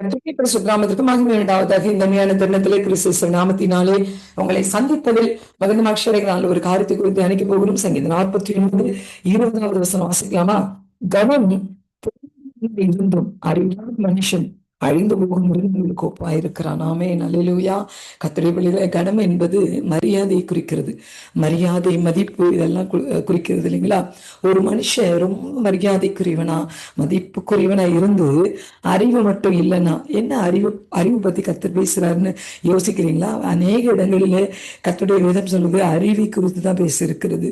சுக்கிராமத்திற்கு மகிமை உண்டாவதாக இந்த மையான தருணத்திலே கிறிஸ்து நாமத்தினாலே உங்களை சந்திப்பதில் மகிழ்ந்த அக்ஷரைகளால் ஒரு காரியத்தை குறித்து அணைக்க போகிறோம். சங்கீதம் நாற்பத்தி ஒன்பது இருபதாவது வசனம் வாசிக்கலாமா? கவனம் இருந்தும் அறிவில்லாத மனுஷன் அழிந்து போகும் மிருகங்களுக்கு ஒப்பாயிருக்கிறான் ஆமே நல்லூயா கத்திரை பிள்ளைகளை கனம் என்பது மரியாதையை குறிக்கிறது. மரியாதை மதிப்பு இதெல்லாம் குறிக்கிறது இல்லைங்களா? ஒரு மனுஷன் ரொம்ப மரியாதைக்குரியவனா மதிப்புக்குரியவனா இருந்து அறிவு மட்டும் இல்லைன்னா என்ன அறிவு அறிவு பத்தி கத்து பேசுறாருன்னு யோசிக்கிறீங்களா? அநேக இடங்களில கத்துடைய விதம் சொல்லுது அறிவை குறித்து தான் பேசியிருக்கிறது.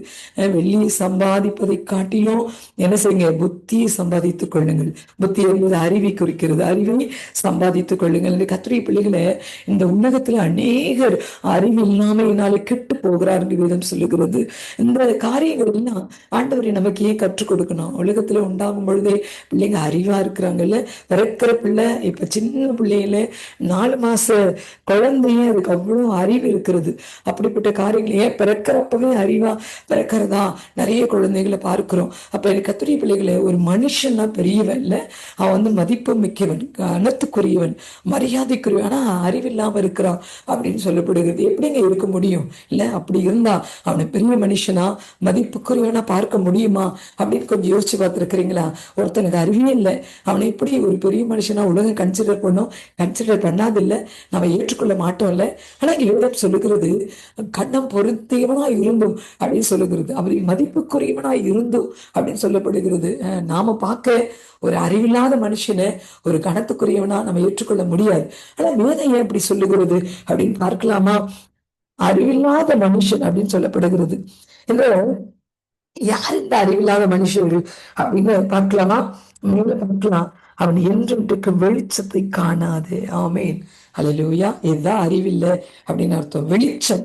வெள்ளியை சம்பாதிப்பதை காட்டிலும் என்ன செய்யுங்க? புத்தியை சம்பாதித்துக் கொள்ளுங்கள். புத்தி என்பது அறிவை குறிக்கிறது. அறிவை சம்பாதித்துக் கொள்ளுங்கள் என்று கத்திரி பிள்ளைகளை இந்த உலகத்துல அநேகர் அறிவு இல்லாமையினாலே கெட்டு போகிறார்கள் வேதம் சொல்லுகிறது. இந்த காரியங்கள் எல்லாம் ஆண்டவரை நமக்கு ஏன் கற்றுக் கொடுக்கணும். உலகத்துல உண்டாகும் பொழுதே பிள்ளைங்க அறிவா இருக்கிறாங்கல்ல. பிறக்கிற பிள்ளை இப்ப சின்ன பிள்ளையில நாலு மாச குழந்தையே அதுக்கு அவ்வளவு அறிவு இருக்கிறது. அப்படிப்பட்ட காரியங்கள் ஏன் பிறக்கிறப்பவே அறிவா பிறக்கிறதா? நிறைய குழந்தைகளை பார்க்கிறோம். அப்ப எனக்கு கத்திரி பிள்ளைகளை ஒரு மனுஷன்னா பெரியவன் இல்ல. அவன் வந்து மதிப்பு மிக்கவன். கனத்துக்குரியவன் மரியாதைக்குரியவன். ஆனா அறிவில்லாம இருக்கிறான் அப்படின்னு சொல்லப்படுகிறது. எப்படிங்க இருக்க முடியும்? இல்ல அப்படி இருந்தா அவனை பெரிய மனுஷனா மதிப்புக்குரியவனா பார்க்க முடியுமா அப்படின்னு கொஞ்சம் யோசிச்சு பார்த்துருக்கிறீங்களா? ஒருத்தனுக்கு அறிவே இல்லை. அவனை எப்படி ஒரு பெரிய மனுஷனா உலகம் கன்சிடர் பண்ணும்? கன்சிடர் பண்ணாதில்ல. நம்ம ஏற்றுக்கொள்ள மாட்டோம்ல ஆனா இங்க சொல்லுகிறது கண்ணம் பொருத்தியவனா இருந்தும் அப்படின்னு சொல்லுகிறது. அவர் மதிப்புக்குரியவனா இருந்தும் அப்படின்னு சொல்லப்படுகிறது. நாம பார்க்க ஒரு அறிவில்லாத மனுஷனை ஒரு கணத்துக்குரியவனா நம்ம ஏற்றுக்கொள்ள முடியாது. ஆனா வேதம் ஏன் இப்படி சொல்லுகிறது அப்படின்னு பார்க்கலாமா? அறிவில்லாத மனுஷன் அப்படின்னு சொல்லப்படுகிறது. இந்த யார் இந்த அறிவில்லாத மனுஷர் அப்படின்னு பார்க்கலாமா? மேல பார்க்கலாம். அவன் என்றும் இருக்கும் வெளிச்சத்தை காணாது. ஆமேன். அல்லேலூயா இதுதான் அறிவில்லை அப்படின்னு அர்த்தம். வெளிச்சம்.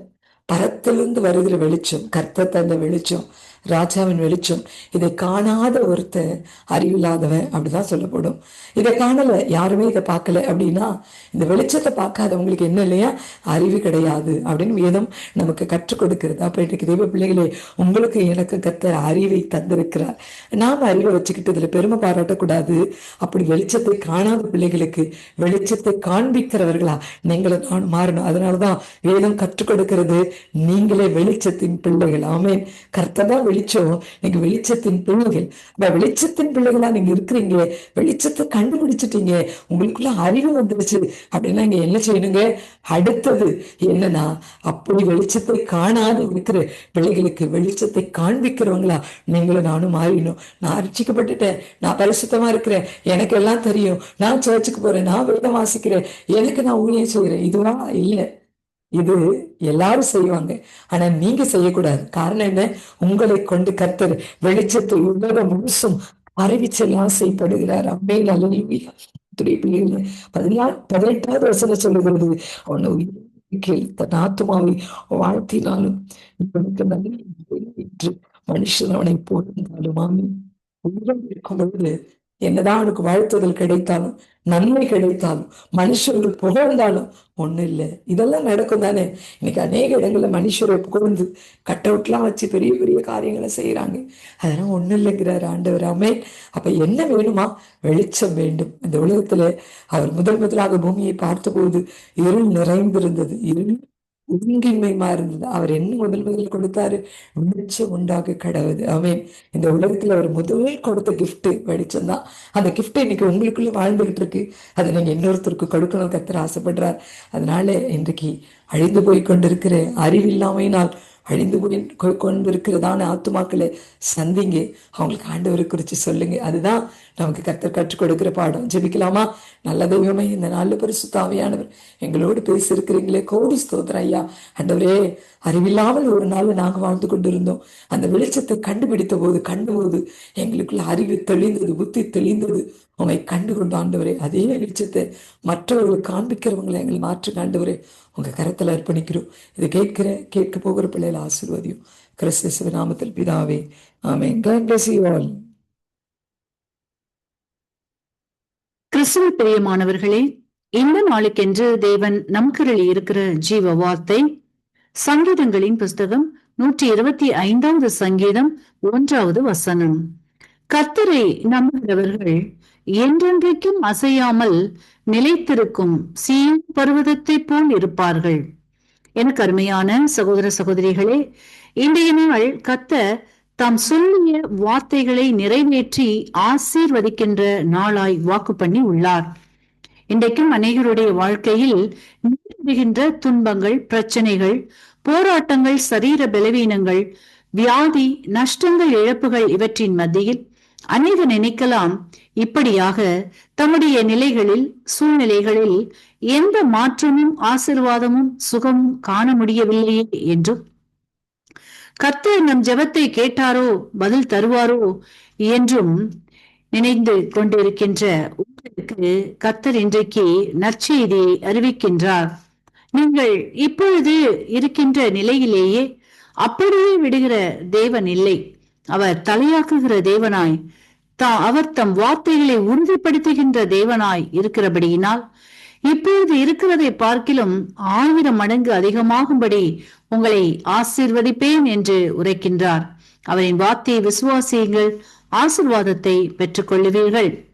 பரத்திலிருந்து வருகிற வெளிச்சம். கர்த்தத்தை அந்த வெளிச்சம். ராஜாவின் வெளிச்சம். இதை காணாத ஒருத்தன் அறிவில்லாதவன் அப்படிதான் சொல்லப்படும். இதை காணல யாருமே இதை பார்க்கல அப்படின்னா இந்த வெளிச்சத்தை பார்க்காதவங்களுக்கு என்ன இல்லையா? அறிவு கிடையாது அப்படின்னு வேதம் நமக்கு கற்றுக் கொடுக்கிறது. அப்ப இன்றைக்கு தெய்வ பிள்ளைகளே உங்களுக்கு எனக்கு கத்தர் அறிவை தந்திருக்கிறார். நாம் அறிவை வச்சுக்கிட்டு இதுல பெருமை பாராட்டக்கூடாது. அப்படி வெளிச்சத்தை காணாத பிள்ளைகளுக்கு வெளிச்சத்தை காண்பிக்கிறவர்களா நீங்களும் நான் மாறணும். அதனாலதான் வேதம் கற்றுக் கொடுக்கிறது. நீங்களே வெளிச்சத்தின் பிள்ளைகள். ஆமேன். கர்த்தர் தான் வெளிச்சம் நீங்க வெளிச்சத்தின் பிள்ளைகள். வெளிச்சத்தின் பிள்ளைகளா நீங்க இருக்கிறீங்க வெளிச்சத்தை கண்டுபிடிச்சிட்டீங்க உங்களுக்குள்ள அறிவு வந்துருச்சு. அப்படின்னா நீங்க என்ன செய்யணுங்க? அடுத்தது என்னன்னா அப்படி வெளிச்சத்தை காணாது இருக்கிற பிள்ளைகளுக்கு வெளிச்சத்தை காண்பிக்கிறவங்களா நீங்களும் நானும் மாறிடணும். நான் அரிச்சிக்கப்பட்டுட்டேன் நான் பரிசுத்தமா இருக்கிறேன் எனக்கு எல்லாம் தெரியும். நான் சர்ச்சுக்கு போறேன் நான் வேதம் வாசிக்கிறேன் எனக்கு நான் ஊழியம் செய்கிறேன். இதுவா? இல்லை. இது எல்லாரும் செய்வாங்க. ஆனா நீங்க செய்யக்கூடாது. காரணம் என்ன? உங்களை கொண்டு கர்த்தர் வெளிச்சத்தை உலகம் முழுசும் அறிவிச்செல்லாம் செய்யப்படுகிறார் ஆசைப்படுகிறார் அம்மே நல்ல பதினாறு பதினெட்டாவது வசன சொல்லுகிறது. அவனை உயிர் தன் ஆத்மாவை வாழ்த்தினாலும் இவனுக்கு நன்மை என்று மனுஷன் அவனை போட்டிருந்தாலும் ஆமே உயிரம் இருக்கும் பொழுது என்னதான் அவனுக்கு வாழ்த்துதல் கிடைத்தாலும் நன்மை கிடைத்தாலும் மனுஷர்கள் புகழ்ந்தாலும் ஒண்ணு இல்லை. இதெல்லாம் நடக்கும் தானே? இன்னைக்கு அநேக இடங்கள்ல மனுஷரை புகழ்ந்து கட் அவுட்லாம் வச்சு பெரிய பெரிய காரியங்களை செய்யறாங்க அதெல்லாம் ஒண்ணு இல்லைங்கிறார் ஆண்டவர். அமே அப்ப என்ன வேணுமா? வெளிச்சம் வேண்டும். இந்த உலகத்துல அவர் முதல் முதலாக பூமியை பார்த்தபோது இருள் நிறைந்திருந்தது. இருள் உண்மையுமா இருந்தது. அவர் என்ன முதல் முதல் கொடுத்தாரு? வெளிச்சம் உண்டாக கடவுது அவன் இந்த உலகத்துல அவர் முதல் கொடுத்த கிஃப்ட் வெளிச்சம் தான் அந்த கிஃப்ட் இன்னைக்கு உங்களுக்குள்ள வாழ்ந்துகிட்டு இருக்கு அதை நீங்க இன்னொருத்தருக்கு கொடுக்கணும் கத்தர் ஆசைப்படுறார். அதனால இன்றைக்கு அழிந்து போய் கொண்டிருக்கிற அறிவில்லாமையினால் அழிந்து கொண்டிருக்கிறதான ஆத்துமாக்களை சந்திங்க. அவங்களுக்கு ஆண்டவரை குறித்து சொல்லுங்க. அதுதான் நமக்கு கத்தர் கற்றுக் கொடுக்கிற பாடம். ஜெபிக்கலாமா? நல்ல தெய்வமே இந்த நல்ல பரிசுத்த ஆவியானவர் எங்களோடு பேசியிருக்கிறீங்களே. கோடி ஸ்தோத்திரம் ஐயா. ஆண்டவரே அறிவில்லாமல் ஒரு நாள் நாங்கள் வாழ்ந்து கொண்டிருந்தோம். அந்த வெளிச்சத்தை கண்டுபிடித்த போது கண்டபோது எங்களுக்குள்ள அறிவு தெளிந்தது புத்தி தெளிந்தது. உண்மை கண்டு கொண்டு ஆண்டவரே அதே வெளிச்சத்தை மற்றவர்களுக்கு காண்பிக்கிறவங்களை எங்களை மாற்று ஆண்டவரே. உங்க கரத்தில் அர்ப்பணிக்கிறோம். இதை கேட்கிற கேட்க போகிற பிள்ளைகளை ஆசீர்வதியும். கிறிஸ்துவ நாமத்தில் பிதாவே ஆமே God bless you all. கிறிஸ்துவ பிரியமானவர்களே இந்த நாளுக்கென்று தேவன் நம் இருக்கிற ஜீவ வார்த்தை சங்கீதங்களின் புஸ்தகம் நூற்றி இருபத்தி ஐந்தாவது சங்கீதம் ஒன்றாவது வசனம். கர்த்தரை நம்புகிறவர்கள் என்றென்றைக்கும் அசையாமல் நிலைத்திருக்கும் சீன் பருவதத்தை போல் இருப்பார்கள். எனக்கு அருமையான சகோதர சகோதரிகளே இன்றைய நாள் கத்த தாம் சொல்லிய வார்த்தைகளை நிறைவேற்றி ஆசீர்வதிக்கின்ற நாளாய் வாக்கு பண்ணி உள்ளார். இன்றைக்கும் அநேகருடைய வாழ்க்கையில் நேரிடுகின்ற துன்பங்கள் பிரச்சனைகள் போராட்டங்கள் சரீர பலவீனங்கள் வியாதி நஷ்டங்கள் இழப்புகள் இவற்றின் மத்தியில் அநேக நினைக்கலாம். இப்படியாக தம்முடைய நிலைகளில் சூழ்நிலைகளில் எந்த மாற்றமும் ஆசிர்வாதமும் சுகமும் காண முடியவில்லையே என்றும் கர்த்தர் நம் ஜெபத்தை கேட்டாரோ பதில் தருவாரோ என்றும் நினைந்து கொண்டிருக்கின்ற உங்களுக்கு கர்த்தர் இன்றைக்கு நற்செய்தியை அறிவிக்கின்றார். நீங்கள் இப்பொழுது இருக்கின்ற நிலையிலேயே அப்படியே விடுகிற தேவன் இல்லை. அவர் தலையாக்குகிற தேவனாய் தா அவர் தம் வார்த்தைகளை உறுதிப்படுத்துகின்ற தேவனாய் இருக்கிறபடியினால் இப்பொழுது இருக்கிறதை பார்க்கிலும் ஆயிரம் மடங்கு அதிகமாகும்படி உங்களை ஆசீர்வதிப்பேன் என்று உரைக்கின்றார். அவரின் வார்த்தையை விசுவாசியுங்கள் ஆசிர்வாதத்தை பெற்றுக் கொள்ளுவீர்கள்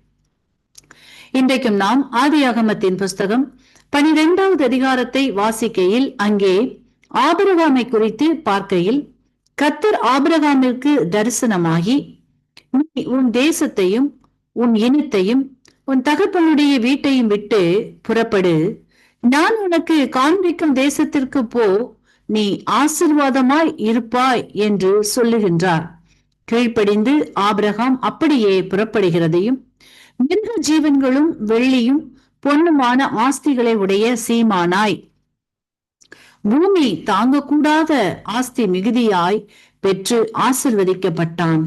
இன்றைக்கும் நாம் ஆதியாகமத்தின் புஸ்தகம் பனிரெண்டாவது அதிகாரத்தை வாசிக்கையில் அங்கே ஆபரகாமை குறித்து பார்க்கையில் கத்தர் ஆபிரகாமிற்கு தரிசனமாகி நீ உன் தேசத்தையும் உன் இனத்தையும் உன் தகப்பனுடைய வீட்டையும் விட்டு புறப்படு. நான் உனக்கு காண்பிக்கும் தேசத்திற்கு போ. நீ ஆசிர்வாதமாய் இருப்பாய் என்று சொல்லுகின்றார். கீழ்ப்படிந்து ஆபிரகாம் அப்படியே புறப்படுகிறதையும் மிருக ஜீவன்களும் வெள்ளியும் பொன்னுமான ஆஸ்திகளை உடைய சீமானாய். பூமி தாங்கக்கூடாத ஆஸ்தி மிகுதியாய் பெற்று ஆசிர்வதிக்கப்பட்டான்.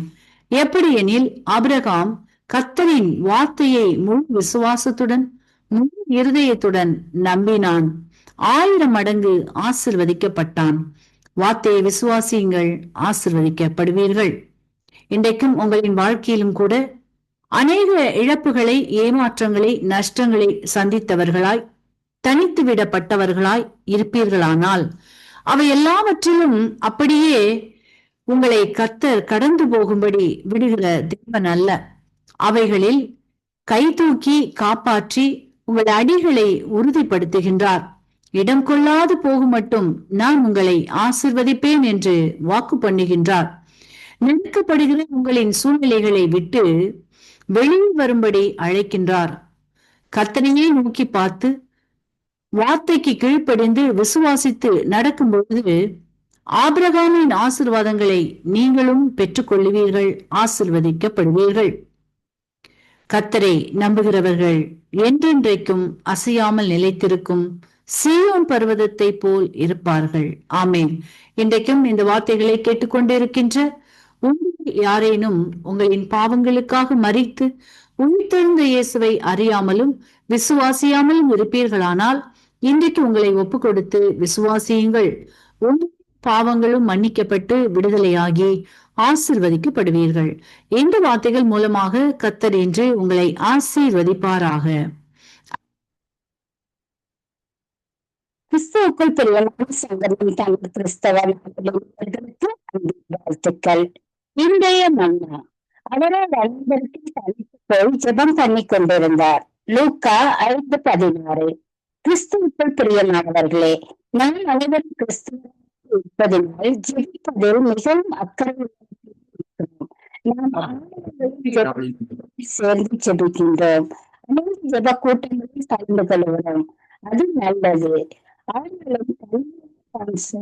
எப்படியெனில் அபிரகாம் கத்தரின் வார்த்தையை முழு விசுவாசத்துடன் முழு இருதயத்துடன் நம்பினான். ஆயிரம் மடங்கு ஆசிர்வதிக்கப்பட்டான். வார்த்தையை விசுவாசியுங்கள் ஆசிர்வதிக்கப்படுவீர்கள். இன்றைக்கும் உங்களின் வாழ்க்கையிலும் கூட அநேக இழப்புகளை ஏமாற்றங்களை நஷ்டங்களை சந்தித்தவர்களாய் தனித்து விடப்பட்டவர்களாய் இருப்பீர்களானால் அவை எல்லாவற்றிலும் அப்படியே உங்களை கத்தர் கடந்து போகும்படி விடுகிற தேவன் அல்ல. அவைகளில் கை தூக்கி காப்பாற்றி உங்கள் அடிகளை உறுதிப்படுத்துகின்றார். இடம் கொள்ளாது போகும் மட்டும் நான் உங்களை ஆசிர்வதிப்பேன் என்று வாக்கு பண்ணுகின்றார். நெருக்கப்படுகிற உங்களின் சூழ்நிலைகளை விட்டு வெளியில் வரும்படி அழைக்கின்றார். கத்தனையே நோக்கி பார்த்து வார்த்தைக்கு கீழ்ப்படிந்து விசுவாசித்து நடக்கும் பொழுது ஆபிரகாமின் ஆசிர்வாதங்களை நீங்களும் பெற்றுக்கொள்ளுவீர்கள் ஆசிர்வதிக்கப்படுவீர்கள். கத்தரை நம்புகிறவர்கள் என்றென்றைக்கும் அசையாமல் நிலைத்திருக்கும் சீயோன் பர்வதத்தை போல் இருப்பார்கள். ஆமேன். இன்றைக்கும் இந்த வார்த்தைகளை கேட்டுக்கொண்டிருக்கின்ற உங்களில் யாரேனும் உங்களின் பாவங்களுக்காக மறித்து உயிர்த்தெழுந்த இயேசுவை அறியாமலும் விசுவாசியாமலும் இருப்பீர்களானால் இன்றைக்கு உங்களை ஒப்பு கொடுத்து விசுவாசியுங்கள். உங்கள் பாவங்களும் மன்னிக்கப்பட்டு விடுதலையாகி ஆசிர்வதிக்கப்படுவீர்கள். இந்த வார்த்தைகள் மூலமாக கத்தர் என்று உங்களை ஆசீர்வதிப்பாராக. கிறிஸ்துவுக்குள் பிரியமான சங்கரம் தமிழ் கிறிஸ்தவ வாழ்த்துக்கள். இன்றைய மன்னா அவரை வழிபடுத்தி தனித்து போய் ஜெபம் பண்ணி கொண்டிருந்தார் லூக்கா ஐந்து பதினாறு. கிறிஸ்துவுக்குள் பிரியமானவர்களே நாம் அனைவரும் கிறிஸ்துவ இருப்பதினால் மிகவும் அக்கறை சேர்ந்து ஜெபிக்கின்றோம். அனைத்து ஜெப கூட்டங்களில் கலந்து கொள்கிறோம் அது நல்லது. பெண்களும்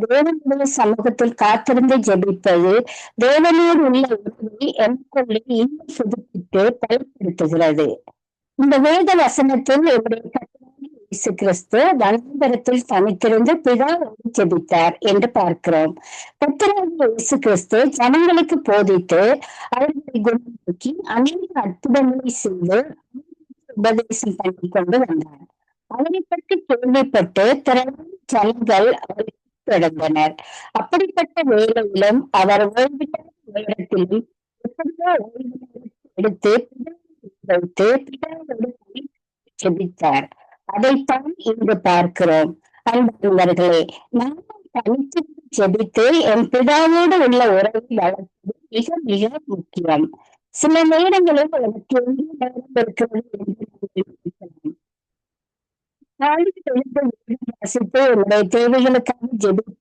தேவனுடைய சமூகத்தில் காத்திருந்து ஜெபிப்பது தேவனோடு உள்ள உறவை எனக்குள்ளே இன்னும் புதுப்பித்து பலப்படுத்துகிறது. இந்த வேத வசனத்தில் என்னுடைய இயேசு கிறிஸ்து வனாந்தரத்தில் தனித்திருந்து பிதாவோடு ஜெபித்தார் என்று பார்க்கிறோம். கர்த்தராகிய இயேசு கிறிஸ்து ஜனங்களுக்கு போதித்து அவர்களை குணமாக்கி அநேக அற்புதங்களை செய்து உபதேசம் பண்ணி கொண்டு வந்தார். அவரை பற்றி கேள்விப்பட்டு திரளான ஜனங்கள் அவரை தொடர்ந்தனர் அப்படிப்பட்ட வேலையிலும் அவர் ஓய்வில்லாத நேரத்திலும் எப்படியோ ஓய்வு எடுத்து பிதாவை வைத்து பிதாவோடு செபித்தார் அதைத்தான் இங்கு பார்க்கிறோம். அன்பர்களே நாம் தனித்து செபித்து என் பிதாவோடு உள்ள உறவை வளர்ப்பது மிக மிக முக்கியம். சில நேரங்களில் எனக்கு எங்கே நேரம் இருக்கிறது என்று நீங்கள் எழுந்து வாசித்து என்னுடைய தேவைகளுக்காக ஜெபித்து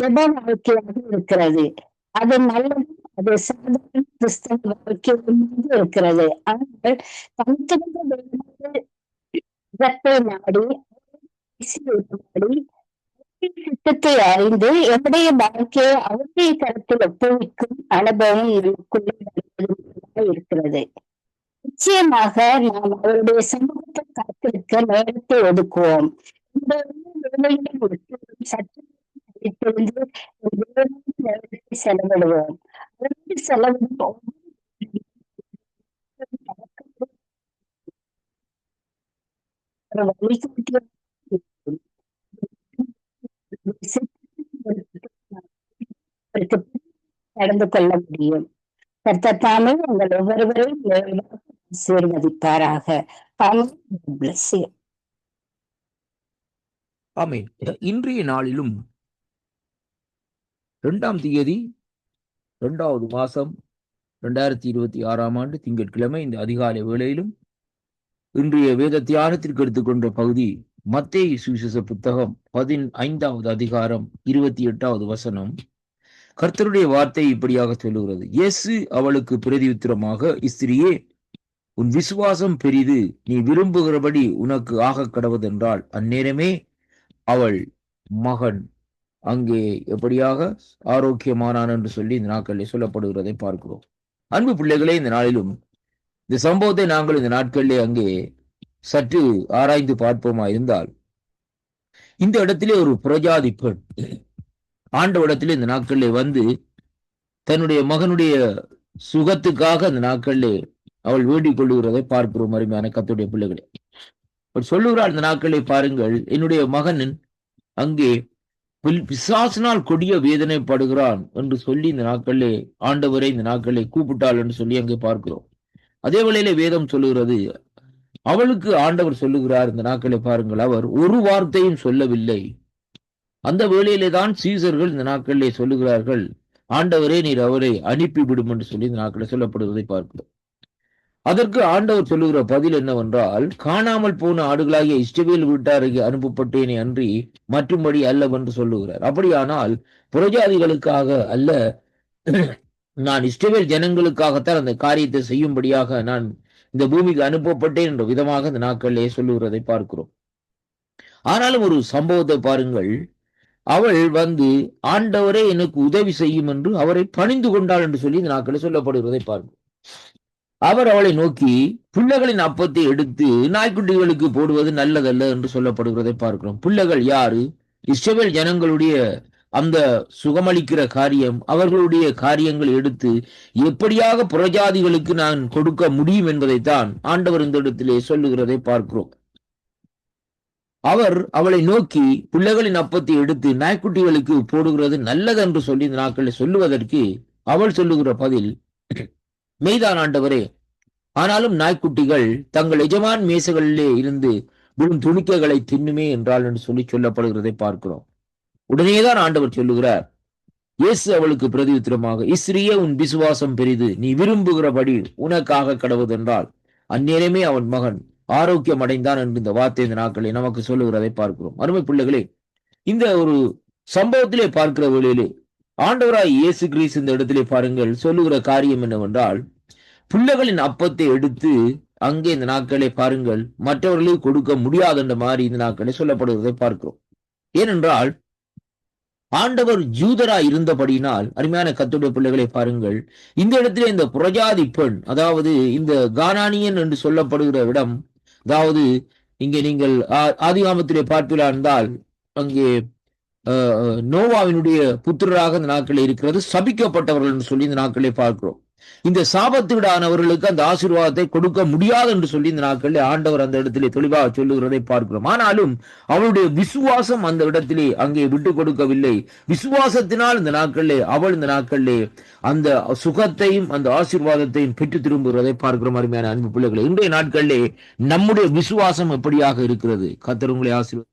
ஜெப வாழ்க்கையாக இருக்கிறது. அது நல்லதும் அது சாதாரண கிறிஸ்தவ வாழ்க்கையும் இருக்கிறது. ஆனால் தனித்திருந்த தேவனுடைய இடத்தை நாடி நாடி சித்தத்தை அறிந்து என்னுடைய வாழ்க்கையை அவருடைய கருத்தில் ஒப்புவிக்கும் அனுபவம் நமக்குள்ளே இருக்கிறது. நிச்சயமாக நாம் அவருடைய சமூகத்தை காத்திருக்க நேரத்தை ஒதுக்குவோம். இந்த வேலைகளை சற்று செலவிடுவோம். செலவிடும் நடந்து கொள்ள முடியும் கர்த்தத்தாமே உங்கள் ஒவ்வொருவரையும் ஆசீர்வதிப்பாராக ஆமென். இன்றைய நாளிலும் இரண்டாம் தேதி இரண்டாவது மாசம் ரெண்டாயிரத்தி இருபத்தி ஆறாம் ஆண்டு திங்கட்கிழமை இந்த அதிகாலை வேளையிலும் இன்றைய வேத தியானத்திற்கு எடுத்துக்கொண்ட பகுதி மத்திய சுவிசேஷ புத்தகம் பதினைந்தாவது அதிகாரம் இருபத்தி எட்டாவது வசனம். கர்த்தருடைய வார்த்தை இப்படியாக சொல்லுகிறது. இயேசு அவளுக்கு பிரதியுத்தரமாக இஸ்திரியே உன் விசுவாசம் பெரிது. நீ விரும்புகிறபடி உனக்கு ஆகக் கடவுதென்றால் அந்நேரமே அவள் மகன் அங்கே எப்படியாக ஆரோக்கியமானான் என்று சொல்லி இந்த நாட்களில் சொல்லப்படுகிறதை பார்க்கிறோம். அன்பு பிள்ளைகளே இந்த நாளிலும் இந்த சம்பவத்தை நாங்கள் இந்த நாட்களிலே அங்கே சற்று ஆராய்ந்து பார்ப்போமா இருந்தால் இந்த இடத்திலே ஒரு பிரஜாதி பெண் ஆண்டவடத்திலே இந்த நாட்களிலே வந்து தன்னுடைய மகனுடைய சுகத்துக்காக அந்த நாட்களிலே அவள் வேண்டிக் கொள்ளுகிறதை பார்க்கிறோம் அருமையான கத்துடைய பிள்ளைகளே. அவர் சொல்லுகிறார் இந்த நாட்களை பாருங்கள் என்னுடைய மகன் அங்கே பிசாசினால் கொடிய வேதனைப்படுகிறான் என்று சொல்லி இந்த நாட்களிலே ஆண்டவரை இந்த நாட்களை கூப்பிட்டாள் என்று சொல்லி அங்கே பார்க்கிறோம். அதே வேளையிலே வேதம் சொல்லுகிறது அவளுக்கு ஆண்டவர் சொல்லுகிறார் இந்த நாட்களை பாருங்கள் அவர் ஒரு வார்த்தையும் சொல்லவில்லை. அந்த வேளையிலே தான் சீசர்கள் இந்த நாட்களிலே சொல்லுகிறார்கள் ஆண்டவரே நீர் அவரை அனுப்பிவிடும் என்று சொல்லி இந்த நாட்களை சொல்லப்படுவதை பார்க்கிறோம். அதற்கு ஆண்டவர் சொல்லுகிற பதில் என்னவென்றால் காணாமல் போன ஆடுகளாகிய இஷ்டவேல் வீட்டாருக்கு அனுப்பப்பட்டேனே அன்றி மற்றும்படி அல்லவென்று சொல்லுகிறார். அப்படியானால் புறஜாதிகளுக்காக அல்ல நான் இஷ்டவேல் ஜனங்களுக்காகத்தான் அந்த காரியத்தை செய்யும்படியாக நான் இந்த பூமிக்கு அனுப்பப்பட்டேன் என்ற விதமாக இந்த நாட்களிலே சொல்லுகிறதை பார்க்கிறோம். ஆனாலும் ஒரு சம்பவத்தை பாருங்கள். அவள் வந்து ஆண்டவரே எனக்கு உதவி செய்யும் என்று அவரை பணிந்து கொண்டாள் என்று சொல்லி இந்த நாட்களில் சொல்லப்படுகிறதை பார்க்கிறோம். அவர் அவளை நோக்கி பிள்ளைகளின் அப்பத்தை எடுத்து நாய்க்குட்டிகளுக்கு போடுவது நல்லதல்ல என்று சொல்லப்படுகிறதை பார்க்கிறோம். பிள்ளைகள் யாரு? இஸ்ரேல் ஜனங்களுடைய அந்த சுகமளிக்கிற காரியம் அவர்களுடைய காரியங்கள் எடுத்து எப்படியாக புறஜாதிகளுக்கு நான் கொடுக்க முடியும் என்பதைத்தான் ஆண்டவர் இந்த இடத்திலே சொல்லுகிறதை பார்க்கிறோம். அவர் அவளை நோக்கி பிள்ளைகளின் அப்பத்தை எடுத்து நாய்க்குட்டிகளுக்கு போடுகிறது நல்லது என்று சொல்லி இந்த நாட்களை சொல்லுவதற்கு அவள் சொல்லுகிற பதில் மெய்தான் ஆண்டவரே. ஆனாலும் நாய்க்குட்டிகள் தங்கள் எஜமான் மேசைகளிலே இருந்து விழும் துணிக்கைகளை தின்னுமே என்றால் என்று சொல்லி சொல்லப்படுகிறதை பார்க்கிறோம். உடனேதான் ஆண்டவர் சொல்லுகிறார் இயேசு அவளுக்கு பிரதியுத்தரமாக இஸ்ரீயே உன் விசுவாசம் பெரிது நீ விரும்புகிறபடி உனக்காக கடவுதென்றால் அந்நேரமே அவன் மகன் ஆரோக்கியம் அடைந்தான் என்று இந்த வார்த்தை இந்த நாட்களை நமக்கு சொல்லுகிறதை பார்க்கிறோம். அருமை பிள்ளைகளே இந்த ஒரு சம்பவத்திலே பார்க்கிற வேளையிலே ஆண்டவராய் இயேசு கிரீஸ் இந்த இடத்திலே பாருங்கள் சொல்லுகிற காரியம் என்னவென்றால் பிள்ளைகளின் அப்பத்தை எடுத்து அங்கே இந்த நாட்களை பாருங்கள் மற்றவர்களுக்கு கொடுக்க முடியாது என்ற மாதிரி இந்த நாட்களை சொல்லப்படுவதை பார்க்கிறோம். ஏனென்றால் ஆண்டவர் ஜூதரா இருந்தபடியினால் அருமையான கத்துடைய பிள்ளைகளை பாருங்கள் இந்த இடத்திலே இந்த புரஜாதி பெண் அதாவது இந்த கானானியன் என்று சொல்லப்படுகிற இடம் அதாவது இங்கே நீங்கள் ஆதிகாமத்திலே பார்ப்பிலா இருந்தால் அங்கே நோவாவினுடைய புத்திரராக இந்த நாட்களில் இருக்கிறது. சபிக்கப்பட்டவர்கள் என்று சொல்லி இந்த நாட்களை பார்க்கிறோம். இந்த சாபத்துவிடானவர்களுக்கு அந்த ஆசீர்வாதத்தை கொடுக்க முடியாது என்று சொல்லி இந்த நாட்களில் ஆண்டவர் அந்த இடத்திலே தெளிவாக சொல்லுகிறதை பார்க்கிறோம். ஆனாலும் அவளுடைய விசுவாசம் அந்த இடத்திலே அங்கே விட்டு கொடுக்கவில்லை. விசுவாசத்தினால் இந்த நாட்களிலே அவள் இந்த நாட்களிலே அந்த சுகத்தையும் அந்த ஆசீர்வாதத்தையும் பெற்று திரும்புகிறதை பார்க்கிறோம் அருமையான அன்பு பிள்ளைகளை. இன்றைய நாட்களிலே நம்முடைய விசுவாசம் எப்படியாக இருக்கிறது? கத்தர் உங்களை ஆசீர்வாத